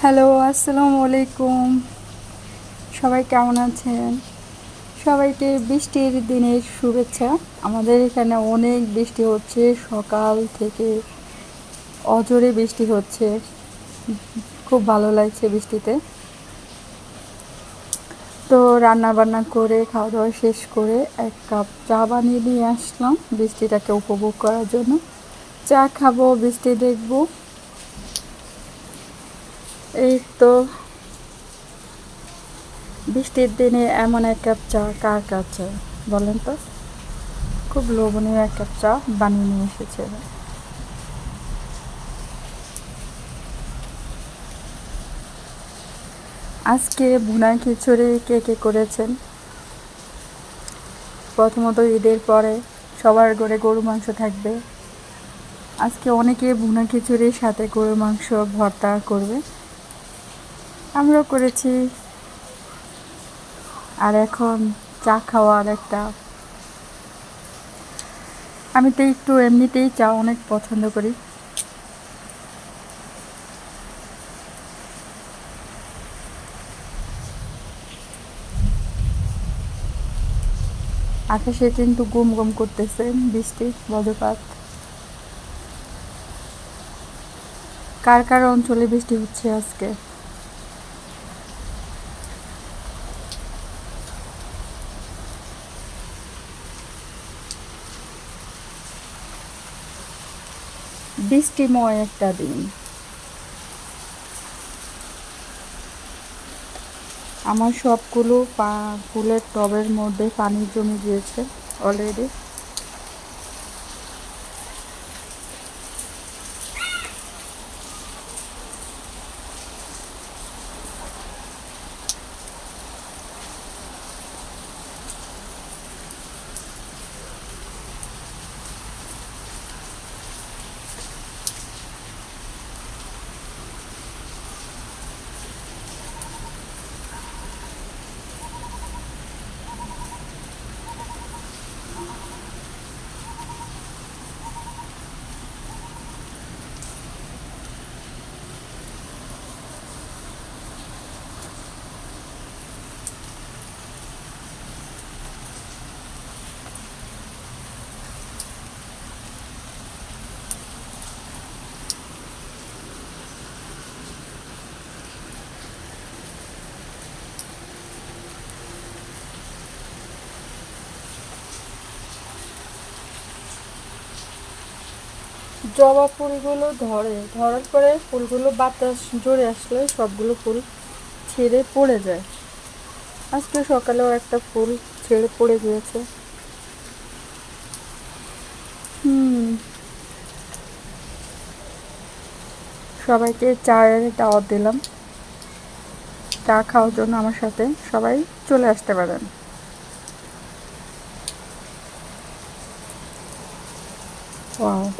Hello, আসসালামু আলাইকুম। সবাই কেমন আছেন? সবাইকে বৃষ্টির দিনের শুভেচ্ছা। আমাদের এখানে অনেক বৃষ্টি হচ্ছে, সকাল থেকে অজোরে বৃষ্টি হচ্ছে। খুব ভালো লাগছে বৃষ্টিতে। তো রান্না বান্না করে খাওয়া দাওয়া শেষ করে এক কাপ চা বানিয়ে নিয়ে আসলাম বৃষ্টিটাকে উপভোগ করার জন্য। চা খাব, বৃষ্টি দেখব। এই তো বৃষ্টির দিনে এমন এক কাপ চা কার কাছে? বলেন তো। খুব লোভনীয় এক কাপ চা বানিয়ে নিয়ে এসেছে। আজকে ভুনা খিচুড়ি কে কে করেছেন? প্রথমত ঈদের পরে সবার ঘরে গরু মাংস থাকবে। আজকে অনেকে ভুনা খিচুড়ির সাথে গরুর মাংস ভর্তা করবে। আমরাও করেছি। আর এখন চা খাওয়ার একটা আমি তো একটু এমনিতেই চা অনেক পছন্দ করি। আকাশে কিন্তু গুম গুম করতেছে বৃষ্টি, বজ্রপাত। কার কার অঞ্চলে বৃষ্টি হচ্ছে আজকে? বৃষ্টিময় একটা দিন। আমার সবগুলো পা ফুলের টবের মধ্যে পানি জমে গিয়েছে অলরেডি জবা ফুলগুলো ধরে, ধরার পরে ফুলগুলো বাতাস জোরে আসলে সবগুলো ফুল ছেড়ে পড়ে যায়। আজকে সকালেও একটা ফুল ছেড়ে পড়ে গিয়েছে। হুম। সবাইকে চায়ের দাওয়াত দিলাম। চা খাওয়ার জন্য আমার সাথে সবাই চলে আসতে পারেন। Vòng.